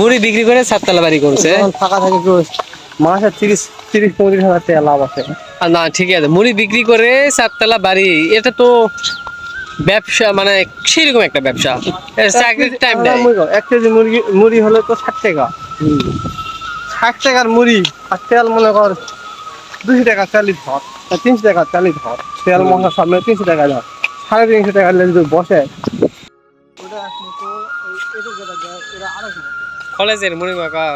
মুড়ি বিক্রি করে সাততলা বাড়ি করছে। ফাঁকা থাকে মাসে তিরিশ তিরিশ পঁয়ত্রিশ হাজার টাকা লাভ আছে। আর না ঠিক আছে মুড়ি বিক্রি করে সাততলা বাড়ি এটা তো ব্যবসা মানে সেরকম একটা ব্যবসা। চাকরির টাইম নেই। এক কেজি মুরগি মুড়ি হলে তো ষাট টাকা। ষাট টাকার মুড়ি আর তেল মনে কর দুশো টাকা চালিশ ধর আর তিনশো টাকা চালিশ ধর তেল মশলা সব মিলে তিনশো টাকা ধর সাড়ে তিনশো টাকা যদি বসে। কলেজের মুড়ি মাখা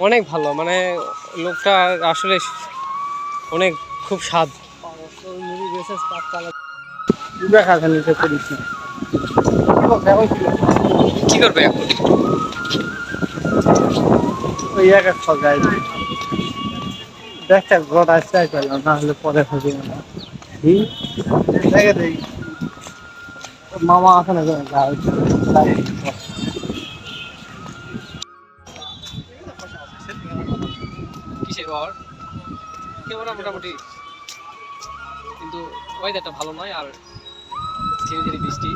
অনেক ভালো মানে লোকটা আসলে অনেক খুব স্বাদ। দেখা কি করবে ওই এক এক না হলে দেখে দেই। মামা কিসের পাওয়ার কেমন মোটামুটি। কিন্তু ওয়েদারটা ভালো নয় আর ধীরে ধীরে বৃষ্টি।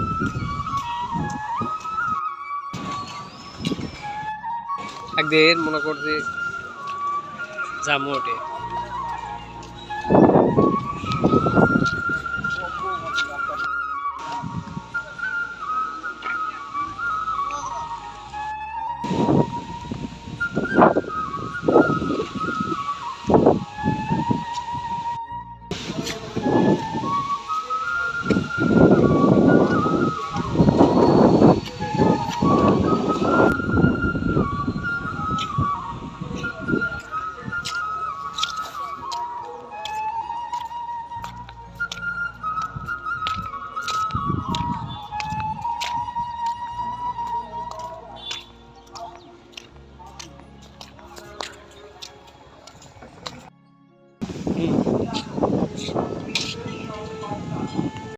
একদিন মনে করছে যাব ওটে ハハハハ。হুম।